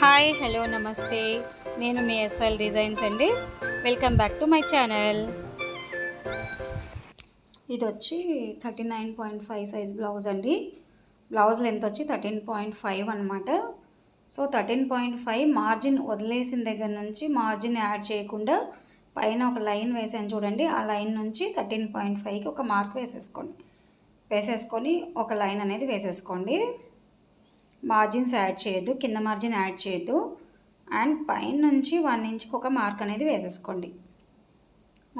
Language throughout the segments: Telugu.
హాయ్ హలో నమస్తే. నేను మీ ఎస్ఎల్ డిజైన్స్ అండి. Welcome back to my channel ఇది వచ్చి thirty nine point five size blouse అండి. బ్లౌజ్ లెంత్ వచ్చి థర్టీన్ పాయింట్ ఫైవ్ అనమాట so thirteen point five margin వదిలేసిన దగ్గర నుంచి మార్జిన్ యాడ్ చేయకుండా పైన ఒక లైన్ వేసాను చూడండి. ఆ లైన్ నుంచి థర్టీన్ పాయింట్ ఫైవ్కి ఒక మార్క్ వేసేసుకోండి. వేసేసుకొని ఒక లైన్ అనేది వేసేసుకోండి. మార్జిన్స్ యాడ్ చేయొద్దు కింద మార్జిన్ యాడ్ చేయొద్దు. అండ్ పైన నుంచి వన్ ఇంచ్కి ఒక మార్క్ అనేది వేసేసుకోండి.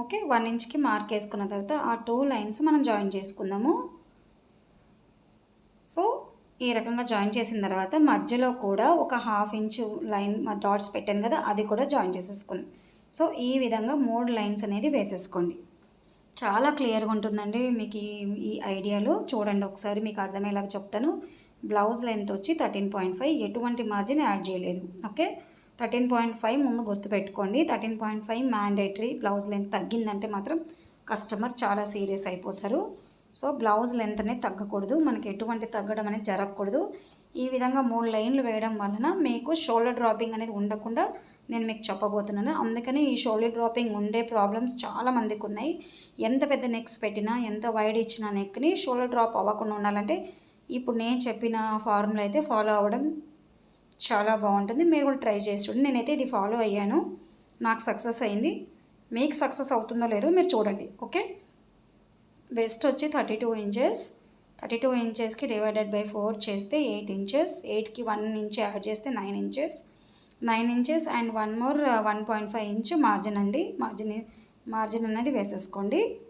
ఓకే వన్ ఇంచ్కి మార్క్ వేసుకున్న తర్వాత ఆ టూ లైన్స్ మనం జాయిన్ చేసుకుందాము. సో ఈ రకంగా జాయిన్ చేసిన తర్వాత మధ్యలో కూడా ఒక హాఫ్ ఇంచ్ లైన్ డాట్స్ పెట్టాను కదా అది కూడా జాయిన్ చేసేసుకుందాం. సో ఈ విధంగా మూడు లైన్స్ అనేది వేసేసుకోండి. చాలా క్లియర్గా ఉంటుందండి మీకు ఈ ఐడియాలో ఐడియాలు. చూడండి ఒకసారి మీకు అర్థమయ్యేలాగా చెప్తాను. బ్లౌజ్ లెంత్ వచ్చి థర్టీన్ పాయింట్ ఫైవ్. ఎటువంటి మార్జిన్ యాడ్ చేయలేదు. ఓకే? థర్టీన్ పాయింట్ ఫైవ్ ముందు గుర్తుపెట్టుకోండి. Thirteen point five mandatory blouse length తగ్గిందంటే మాత్రం కస్టమర్ చాలా సీరియస్ అయిపోతారు. సో బ్లౌజ్ లెంత్ అనేది తగ్గకూడదు. మనకి ఎటువంటి తగ్గడం అనేది జరగకూడదు. ఈ విధంగా మూడు లైన్లు వేయడం వలన మీకు షోల్డర్ డ్రాపింగ్ అనేది ఉండకుండా నేను మీకు చెప్పబోతున్నాను. అందుకని ఈ షోల్డర్ డ్రాపింగ్ ఉండే ప్రాబ్లమ్స్ చాలా మందికి ఉన్నాయి. ఎంత పెద్ద నెక్స్ పెట్టినా ఎంత వైడ్ ఇచ్చిన నెక్ని షోల్డర్ డ్రాప్ అవ్వకుండా ఉండాలంటే ఇప్పుడు నేను చెప్పిన ఫార్ములా అయితే ఫాలో అవ్వడం చాలా బాగుంటుంది. మీరు కూడా ట్రై చేసి చూడండి. నేనైతే ఇది ఫాలో అయ్యాను. నాకు సక్సెస్ అయింది. మీకు సక్సెస్ అవుతుందో లేదో మీరు చూడండి. ఓకే? వెస్ట్ వచ్చి thirty two inches. Thirty two ఇంచెస్కి డివైడెడ్ బై ఫోర్ చేస్తే ఎయిట్ ఇంచెస్. ఎయిట్కి వన్ ఇంచ్ యాడ్ చేస్తే nine inches. Nine inches and one more one point five inch margin అండి. మార్జిన్ మార్జిన్ అనేది వేసేసుకోండి.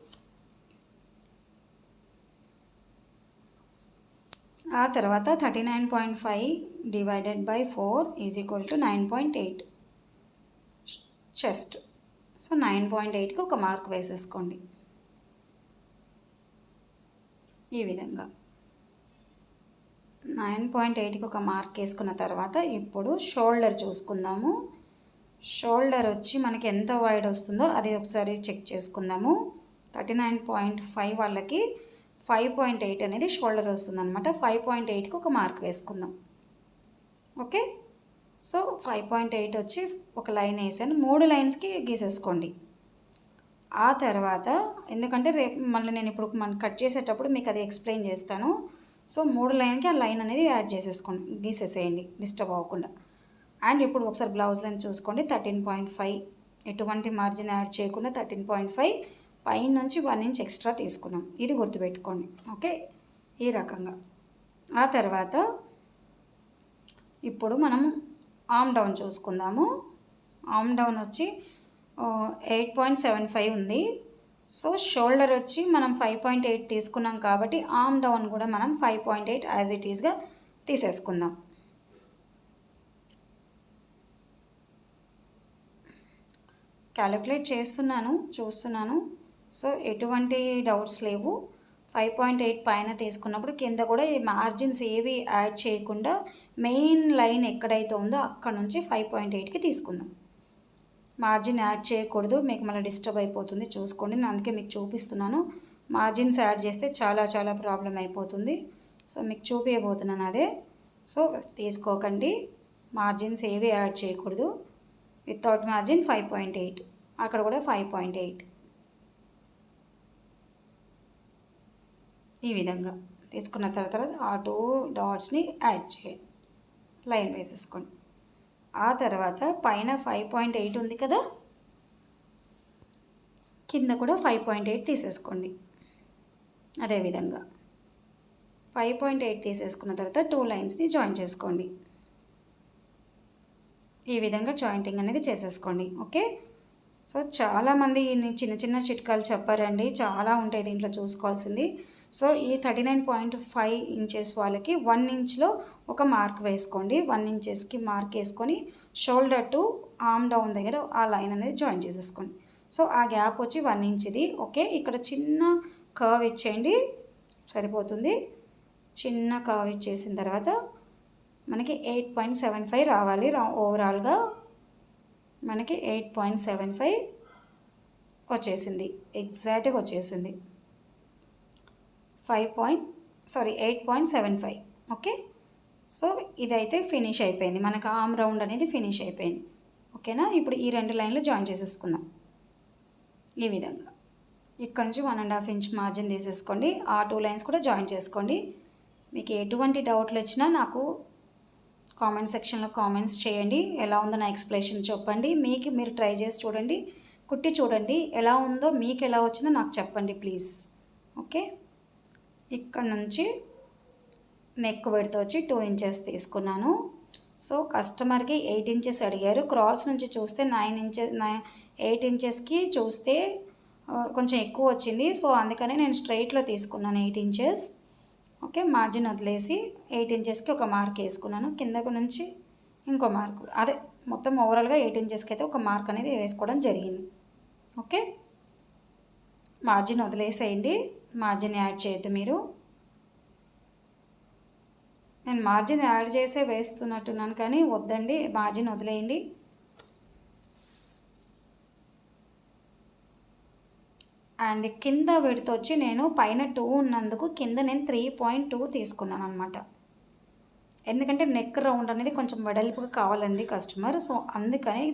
ఆ తర్వాత thirty nine point five divided by four is equal to nine point eight chest so nine point ఎయిట్కి ఒక మార్క్ వేసేసుకోండి. ఈ విధంగా. నైన్ పాయింట్ ఎయిట్కి ఒక మార్క్ వేసుకున్న తర్వాత ఇప్పుడు షోల్డర్ చూసుకుందాము. షోల్డర్ వచ్చి మనకి ఎంత వైడ్ వస్తుందో అది ఒకసారి చెక్ చేసుకుందాము. థర్టీ నైన్ పాయింట్ ఫైవ్ వాళ్ళకి ఫైవ్ పాయింట్ ఎయిట్ అనేది షోల్డర్ వస్తుంది అనమాట ఫైవ్ పాయింట్ ఎయిట్కి ఒక మార్క్ వేసుకుందాం. Okay? So five point eight వచ్చి ఒక లైన్ వేసాను. మూడు లైన్స్కి గీసేసుకోండి. ఆ తర్వాత ఎందుకంటే రేపు మళ్ళీ నేను ఇప్పుడు మనం కట్ చేసేటప్పుడు మీకు అది ఎక్స్ప్లెయిన్ చేస్తాను. సో మూడు లైన్కి ఆ లైన్ అనేది యాడ్ చేసేసుకోండి. గీసేసేయండి. డిస్టర్బ్ అవ్వకుండా. అండ్ ఇప్పుడు ఒకసారి బ్లౌజ్ లైన్ చూసుకోండి. Thirteen point five. ఎటువంటి మార్జిన్ యాడ్ చేయకుండా థర్టీన్ పాయింట్ ఫైవ్ పైన నుంచి వన్ ఇంచ్ ఎక్స్ట్రా తీసుకున్నాం. ఇది గుర్తుపెట్టుకోండి. ఓకే? ఈ రకంగా. ఆ తర్వాత ఇప్పుడు మనం ఆమ్ డౌన్ చూసుకుందాము. ఆమ్ డౌన్ వచ్చి ఎయిట్ పాయింట్ సెవెన్ ఫైవ్ ఉంది. సో షోల్డర్ వచ్చి మనం ఫైవ్ పాయింట్ ఎయిట్ తీసుకున్నాం కాబట్టి ఆమ్ డౌన్ కూడా మనం five point eight as it ఈస్గా తీసేసుకుందాం. క్యాలిక్యులేట్ చేస్తున్నాను చూస్తున్నాను. సో ఎటువంటి డౌట్స్ లేవు. ఫైవ్ పాయింట్ ఎయిట్ పైన తీసుకున్నప్పుడు కింద కూడా ఈ మార్జిన్స్ ఏవి యాడ్ చేయకుండా మెయిన్ లైన్ ఎక్కడైతే ఉందో అక్కడ నుంచి ఫైవ్ పాయింట్ ఎయిట్కి తీసుకుందాం. మార్జిన్ యాడ్ చేయకూడదు మీకు మళ్ళీ డిస్టర్బ్ అయిపోతుంది చూసుకోండి. నేను అందుకే మీకు చూపిస్తున్నాను. మార్జిన్స్ యాడ్ చేస్తే చాలా చాలా ప్రాబ్లం అయిపోతుంది. సో మీకు చూపించబోతున్నాను అదే. సో తీసుకోకండి. మార్జిన్స్ ఏవి యాడ్ చేయకూడదు. Without margin five point eight. అక్కడ కూడా ఫైవ్ పాయింట్ ఎయిట్. ఈ విధంగా తీసుకున్న తర్వాత ఆ టూ డాట్స్ని యాడ్ చేయండి లైన్ వేసేసుకోండి. ఆ తర్వాత పైన ఫైవ్ పాయింట్ ఎయిట్ ఉంది కదా? కింద కూడా ఫైవ్ పాయింట్ ఎయిట్ తీసేసుకోండి. అదేవిధంగా ఫైవ్ పాయింట్ ఎయిట్ తీసేసుకున్న తర్వాత టూ లైన్స్ని జాయిన్ చేసుకోండి. ఈ విధంగా జాయింటింగ్ అనేది చేసేసుకోండి. ఓకే? సో చాలామంది చిన్న చిన్న చిట్కాలు చెప్పారండి. చాలా ఉంటాయి దీంట్లో చూసుకోవాల్సింది. సో ఈ thirty nine point five inches వాళ్ళకి వన్ ఇంచ్లో ఒక మార్క్ వేసుకోండి. వన్ ఇంచెస్కి మార్క్ వేసుకొని షోల్డర్ టు ఆమ్ డౌన్ దగ్గర ఆ లైన్ అనేది జాయిన్ చేసేసుకోండి. సో ఆ గ్యాప్ వచ్చి వన్ ఇంచ్ది. ఓకే ఇక్కడ చిన్న కర్వ్ ఇచ్చేయండి. సరిపోతుంది. చిన్న కర్వ్ ఇచ్చేసిన తర్వాత మనకి ఎయిట్ పాయింట్ సెవెన్ ఫైవ్ రావాలి. రా ఓవరాల్గా మనకి ఎయిట్ పాయింట్ సెవెన్ ఫైవ్ వచ్చేసింది. ఎగ్జాక్ట్గా వచ్చేసింది. Five point sorry eight point seven five okay so ఇదైతే ఫినిష్ అయిపోయింది. మనకు ఆమ్ రౌండ్ అనేది ఫినిష్ అయిపోయింది. ఓకేనా ఇప్పుడు ఈ రెండు లైన్లు జాయిన్ చేసేసుకుందాం. ఈ విధంగా. ఇక్కడ నుంచి one and half inch margin తీసేసుకోండి. ఆ టూ లైన్స్ కూడా జాయిన్ చేసుకోండి. మీకు ఎటువంటి డౌట్లు వచ్చినా నాకు కామెంట్ సెక్షన్లో కామెంట్స్ చేయండి. ఎలా ఉందో నా ఎక్స్ప్లెనేషన్ చెప్పండి. మీకు మీరు ట్రై చేసి చూడండి. కుట్టి చూడండి. ఎలా ఉందో మీకు ఎలా వచ్చిందో నాకు చెప్పండి ప్లీజ్ ఓకే ఇక్కడ నుంచి నెక్ పెడితే వచ్చి టూ ఇంచెస్ తీసుకున్నాను. సో కస్టమర్కి ఎయిట్ ఇంచెస్ అడిగారు. క్రాస్ నుంచి చూస్తే నైన్ ఇంచెస్ నైన్ ఎయిట్ ఇంచెస్కి చూస్తే కొంచెం ఎక్కువ వచ్చింది. సో అందుకనే నేను స్ట్రైట్లో తీసుకున్నాను ఎయిట్ ఇంచెస్ ఓకే మార్జిన్ వదిలేసి ఎయిట్ ఇంచెస్కి ఒక మార్క్ వేసుకున్నాను. కిందకు నుంచి ఇంకో మార్క్ అదే మొత్తం ఓవరాల్గా ఎయిట్ ఇంచెస్కి అయితే ఒక మార్క్ అనేది వేసుకోవడం జరిగింది. ఓకే? మార్జిన్ వదిలేసేయండి. మార్జిన్ యాడ్ చేయొద్దు మీరు. నేను మార్జిన్ యాడ్ చేసే వేస్తున్నట్టున్నాను కానీ వద్దండి మార్జిన్ వదిలేయండి. అండ్ కింద విడత వచ్చి నేను పైన టూ ఉన్నందుకు కింద నేను త్రీ పాయింట్ టూ తీసుకున్నాను అనమాట ఎందుకంటే నెక్ రౌండ్ అనేది కొంచెం వెడల్పుగా కావాలంది కస్టమర్ సో అందుకని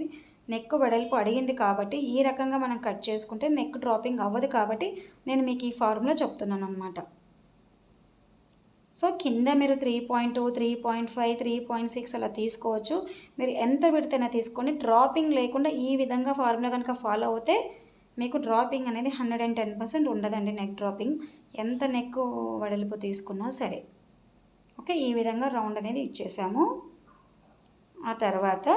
నెక్ వెడల్పు అడిగింది కాబట్టి ఈ రకంగా మనం కట్ చేసుకుంటే నెక్ డ్రాపింగ్ అవ్వదు కాబట్టి నేను మీకు ఈ ఫార్ములా చెప్తున్నాను అనమాట సో కింద మీరు three point two three point five three point six అలా తీసుకోవచ్చు. మీరు ఎంత విడితేనే తీసుకొని డ్రాపింగ్ లేకుండా ఈ విధంగా ఫార్ములా కనుక ఫాలో అవుతే మీకు డ్రాపింగ్ అనేది హండ్రెడ్ అండ్ టెన్ పర్సెంట్ ఉండదండి నెక్ డ్రాపింగ్ ఎంత నెక్ వెడల్పు తీసుకున్నా సరే. ఓకే ఈ విధంగా రౌండ్ అనేది ఇచ్చేసాము. ఆ తర్వాత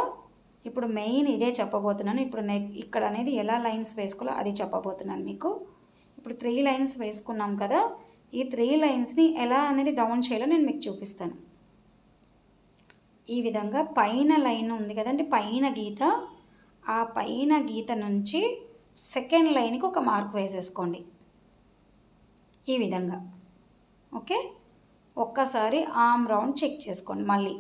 ఇప్పుడు మెయిన్ ఇదే చెప్పబోతున్నాను. ఇప్పుడు నెక్ ఇక్కడ అనేది ఎలా లైన్స్ వేసుకోవాలో అది చెప్పబోతున్నాను మీకు. ఇప్పుడు త్రీ లైన్స్ వేసుకున్నాం కదా ఈ త్రీ లైన్స్ని ఎలా అనేది డౌన్ చేయాలో నేను మీకు చూపిస్తాను. ఈ విధంగా పైన లైన్ ఉంది కదండి పైన గీత. ఆ పైన గీత నుంచి సెకండ్ లైన్కి ఒక మార్క్ వేసేసుకోండి. ఈ విధంగా. ఓకే? ఒక్కసారి ఆమ్ రౌండ్ చెక్ చేసుకోండి మళ్ళీ.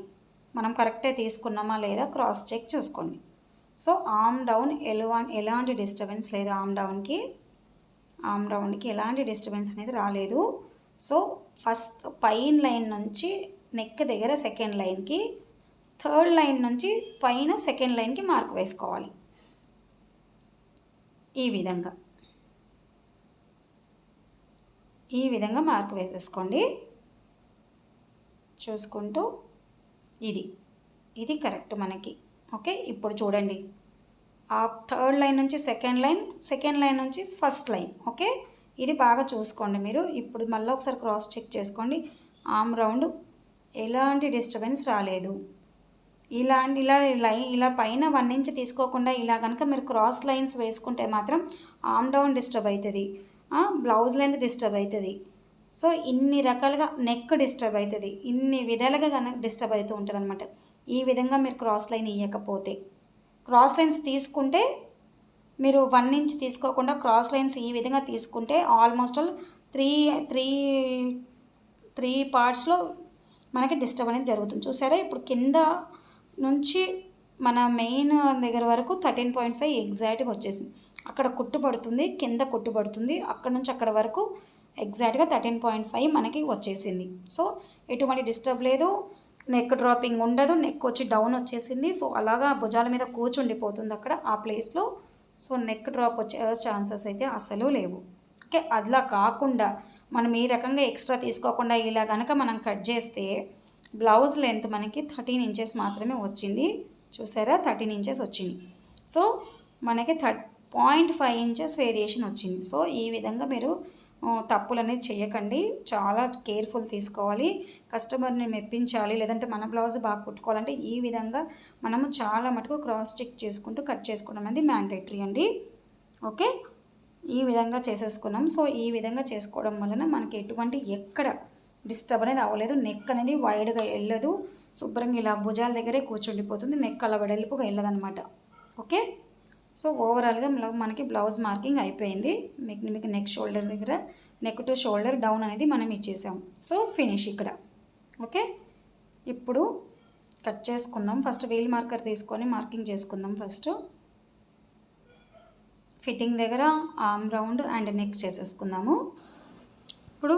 మనం కరెక్టే తీసుకున్నామా లేదా క్రాస్ చెక్ చూసుకోండి. సో ఆమ్ డౌన్ ఎలువా ఎలాంటి డిస్టర్బెన్స్ లేదు. ఆమ్ డౌన్కి ఆమ్ రౌండ్కి ఎలాంటి డిస్టర్బెన్స్ అనేది రాలేదు. సో ఫస్ట్ పైన లైన్ నుంచి నెక్ దగ్గర సెకండ్ లైన్కి థర్డ్ లైన్ నుంచి పైన సెకండ్ లైన్కి మార్క్ వేసుకోవాలి. ఈ విధంగా. ఈ విధంగా మార్క్ వేసేసుకోండి. చూసుకుంటూ ఇది. ఇది కరెక్ట్ మనకి. ఓకే ఇప్పుడు చూడండి. ఆ థర్డ్ లైన్ నుంచి సెకండ్ లైన్ సెకండ్ లైన్ నుంచి ఫస్ట్ లైన్. ఓకే ఇది బాగా చూసుకోండి మీరు. ఇప్పుడు మళ్ళీ ఒకసారి క్రాస్ చెక్ చేసుకోండి. ఆమ్ రౌండ్ ఎలాంటి డిస్టర్బెన్స్ రాలేదు. ఇలా ఇలా లైన్ ఇలా పైన వన్ ఇంచ్ తీసుకోకుండా ఇలా కనుక మీరు క్రాస్ లైన్స్ వేసుకుంటే మాత్రం ఆమ్ డౌన్ డిస్టర్బ్ అవుతుంది. బ్లౌజ్ లెంత్ డిస్టర్బ్ అవుతుంది. సో ఇన్ని రకాలుగా నెక్ డిస్టర్బ్ అవుతుంది ఇన్ని విధాలుగా కనుక డిస్టర్బ్ అవుతూ ఉంటుంది అనమాట ఈ విధంగా మీరు క్రాస్ లైన్ ఇవ్వకపోతే క్రాస్ లైన్స్ తీసుకుంటే మీరు వన్ ఇంచ్ తీసుకోకుండా క్రాస్ లైన్స్ ఈ విధంగా తీసుకుంటే almost all three three three పార్ట్స్లో మనకి డిస్టర్బ్ అనేది జరుగుతుంది. చూసారా? ఇప్పుడు కింద నుంచి మన మెయిన్ దగ్గర వరకు థర్టీన్ పాయింట్ ఫైవ్ ఎగ్జాక్ట్గా వచ్చేసింది. అక్కడ కుట్టు పడుతుంది కింద కుట్టు పడుతుంది అక్కడ నుంచి అక్కడ వరకు ఎగ్జాక్ట్గా థర్టీన్ పాయింట్ ఫైవ్ మనకి వచ్చేసింది. సో ఎటువంటి డిస్టర్బ్ లేదు. నెక్ డ్రాపింగ్ ఉండదు. నెక్ వచ్చి డౌన్ వచ్చేసింది. సో అలాగా భుజాల మీద కూర్చుండిపోతుంది అక్కడ ఆ ప్లేస్లో. సో నెక్ డ్రాప్ వచ్చే ఛాన్సెస్ అయితే అసలు లేవు. ఓకే అలా కాకుండా మనం ఈ రకంగా ఎక్స్ట్రా తీసుకోకుండా ఇలా కనుక మనం కట్ చేస్తే బ్లౌజ్ లెంత్ మనకి థర్టీన్ ఇంచెస్ మాత్రమే వచ్చింది. చూసారా? థర్టీన్ ఇంచెస్ వచ్చింది. సో మనకి three point five inches variation వచ్చింది. సో ఈ విధంగా మీరు తప్పులు అనేది చేయకండి. చాలా కేర్ఫుల్ తీసుకోవాలి. కస్టమర్ని మెప్పించాలి. లేదంటే మన బ్లౌజ్ బాగా కుట్టుకోవాలంటే ఈ విధంగా మనము చాలా మటుకు క్రాస్ చెక్ చేసుకుంటూ కట్ చేసుకోవడం అనేది మ్యాండేటరీ అండి. ఓకే? ఈ విధంగా చేసేసుకున్నాం. సో ఈ విధంగా చేసుకోవడం వలన మనకి ఎటువంటి ఎక్కడ డిస్టర్బ్ అనేది అవ్వలేదు. నెక్ అనేది వైడ్గా వెళ్ళదు. శుభ్రంగా ఇలా భుజాల దగ్గరే కూర్చుండిపోతుంది. నెక్ అలా వెడల్పుగా వెళ్ళదన్నమాట ఓకే? సో ఓవరాల్గా మనకి బ్లౌజ్ మార్కింగ్ అయిపోయింది. మీకు మీకు నెక్ షోల్డర్ దగ్గర నెక్ టు షోల్డర్ డౌన్ అనేది మనం ఇచ్చేసాం. సో ఫినిష్ ఇక్కడ. ఓకే? ఇప్పుడు కట్ చేసుకుందాం. ఫస్ట్ వీల్ మార్కర్ తీసుకొని మార్కింగ్ చేసుకుందాం ఫస్ట్ ఫిట్టింగ్ దగ్గర ఆమ్ రౌండ్ అండ్ నెక్ చేసేసుకుందాము. ఇప్పుడు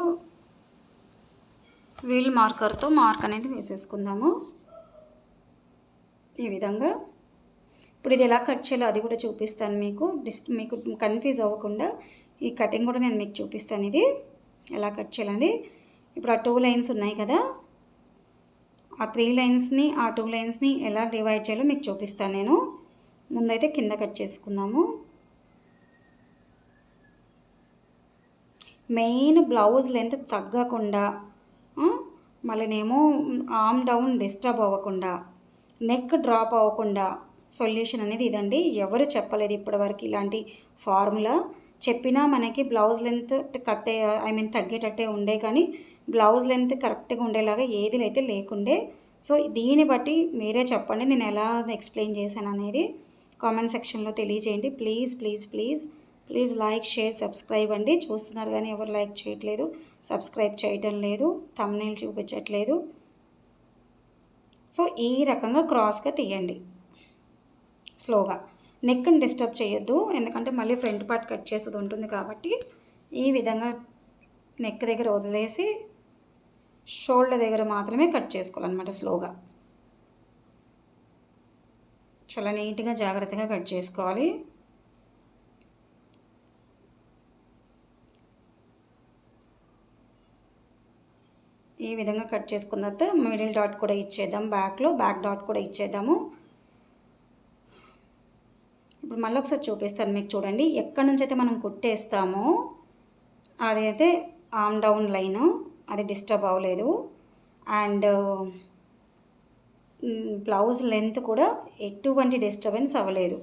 వీల్ మార్కర్తో మార్క్ అనేది వేసేసుకుందాము. ఈ విధంగా ఇప్పుడు ఇది ఎలా కట్ చేయాలో అది కూడా చూపిస్తాను మీకు. డిస్ మీకు కన్ఫ్యూజ్ అవ్వకుండా ఈ కటింగ్ కూడా నేను మీకు చూపిస్తాను ఇది. ఎలా కట్ చేయాలని ఇప్పుడు ఆ టూ లైన్స్ ఉన్నాయి కదా. ఆ త్రీ లైన్స్ని ఆ టూ లైన్స్ని ఎలా డివైడ్ చేయాలో మీకు చూపిస్తాను నేను. ముందైతే కింద కట్ చేసుకుందాము. మెయిన్ బ్లౌజ్ లెంత్ తగ్గకుండా మళ్ళీనేమో ఆమ్ డౌన్ డిస్టర్బ్ అవ్వకుండా నెక్ డ్రాప్ అవ్వకుండా సొల్యూషన్ అనేది ఇదండి. ఎవరు చెప్పలేదు ఇప్పటివరకు ఇలాంటి ఫార్ములా. చెప్పినా మనకి బ్లౌజ్ లెంత్ కత్తే ఐ మీన్ తగ్గేటట్టే ఉండే కానీ బ్లౌజ్ లెంత్ కరెక్ట్గా ఉండేలాగా ఏది అయితే లేకుండే. సో దీన్ని బట్టి మీరే చెప్పండి. నేను ఎలా ఎక్స్ప్లెయిన్ చేశాను అనేది కామెంట్ సెక్షన్లో తెలియజేయండి. Please please please. Please like share subscribe అండి. చూస్తున్నారు కానీ ఎవరు లైక్ చేయట్లేదు. సబ్స్క్రైబ్ చేయటం లేదు. తమ్నేల్ చూపించట్లేదు. సో ఈ రకంగా క్రాస్గా తీయండి. స్లోగా. నెక్ని డిస్టర్బ్ చేయొద్దు. ఎందుకంటే మళ్ళీ ఫ్రంట్ పార్ట్ కట్ చేసేది ఉంటుంది కాబట్టి ఈ విధంగా నెక్ దగ్గర వదిలేసి షోల్డర్ దగ్గర మాత్రమే కట్ చేసుకోవాలన్నమాట స్లోగా. చాలా నీట్గా జాగ్రత్తగా కట్ చేసుకోవాలి. ఈ విధంగా కట్ చేసుకున్న తర్వాత మిడిల్ డాట్ కూడా ఇచ్చేద్దాం బ్యాక్లో బ్యాక్ డాట్ కూడా ఇచ్చేద్దాము. ఇప్పుడు మళ్ళీ ఒకసారి చూపిస్తాను మీకు చూడండి. ఎక్కడి నుంచి అయితే మనం కుట్టేస్తామో అదైతే ఆమ్ డౌన్ లైను. అది డిస్టర్బ్ అవ్వలేదు. అండ్ బ్లౌజ్ లెంత్ కూడా ఎటువంటి డిస్టర్బెన్స్ అవ్వలేదు.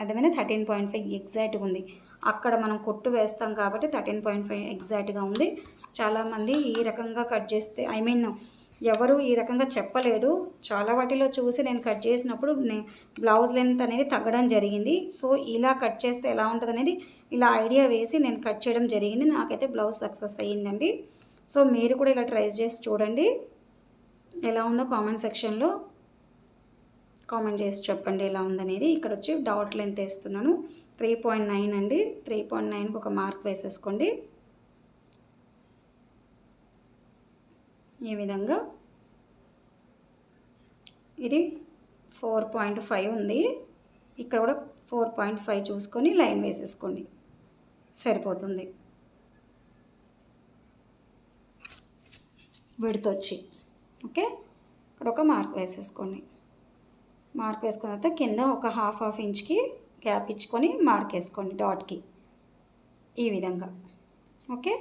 అదేమైనా థర్టీన్ పాయింట్ ఫైవ్ ఎగ్జాక్ట్గా ఉంది. అక్కడ మనం కొట్టు వేస్తాం కాబట్టి థర్టీన్ పాయింట్ ఫైవ్ ఎగ్జాక్ట్గా ఉంది. చాలామంది ఈ రకంగా కట్ చేస్తే ఐ మీన్ ఎవరు ఈ రకంగా చెప్పలేదు. చాలా వాటిలో చూసి నేను కట్ చేసినప్పుడు బ్లౌజ్ లెంత్ అనేది తగ్గడం జరిగింది. సో ఇలా కట్ చేస్తే ఎలా ఉంటుంది అనేది ఇలా ఐడియా వేసి నేను కట్ చేయడం జరిగింది. నాకైతే బ్లౌజ్ సక్సెస్ అయ్యిందండి. సో మీరు కూడా ఇలా ట్రై చేసి చూడండి. ఎలా ఉందో కామెంట్ సెక్షన్లో కామెంట్ చేసి చెప్పండి ఎలా ఉందనేది. ఇక్కడ వచ్చి డాట్ లెంత్ వేస్తున్నాను. త్రీ పాయింట్ నైన్ అండి. త్రీ పాయింట్ నైన్కి ఒక మార్క్ వేసేసుకోండి. ఈ విధంగా? ఇది ఫోర్ పాయింట్ ఫైవ్ ఉంది. ఇక్కడ కూడా ఫోర్ పాయింట్ ఫైవ్ చూసుకొని లైన్ వేసేసుకోండి. సరిపోతుంది. విడతొచ్చి ఓకే? ఇక్కడ ఒక మార్క్ వేసేసుకోండి. మార్క్ వేసుకున్న తర్వాత కింద ఒక హాఫ్ హాఫ్ ఇంచ్కి గ్యాప్ ఇచ్చుకొని మార్క్ వేసుకోండి డాట్కి. ఈ విధంగా. ఓకే?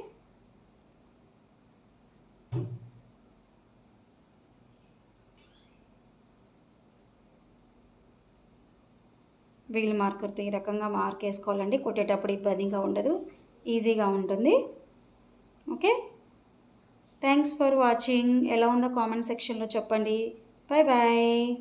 వీల్ మార్కర్తో ఈ రకంగా మార్క్ వేసుకోవాలండి కొట్టేటప్పుడు ఇబ్బందిగా ఉండదు. ఈజీగా ఉంటుంది. ఓకే? Thanks for watching. ఎలా ఉందో కామెంట్ సెక్షన్లో చెప్పండి. Bye bye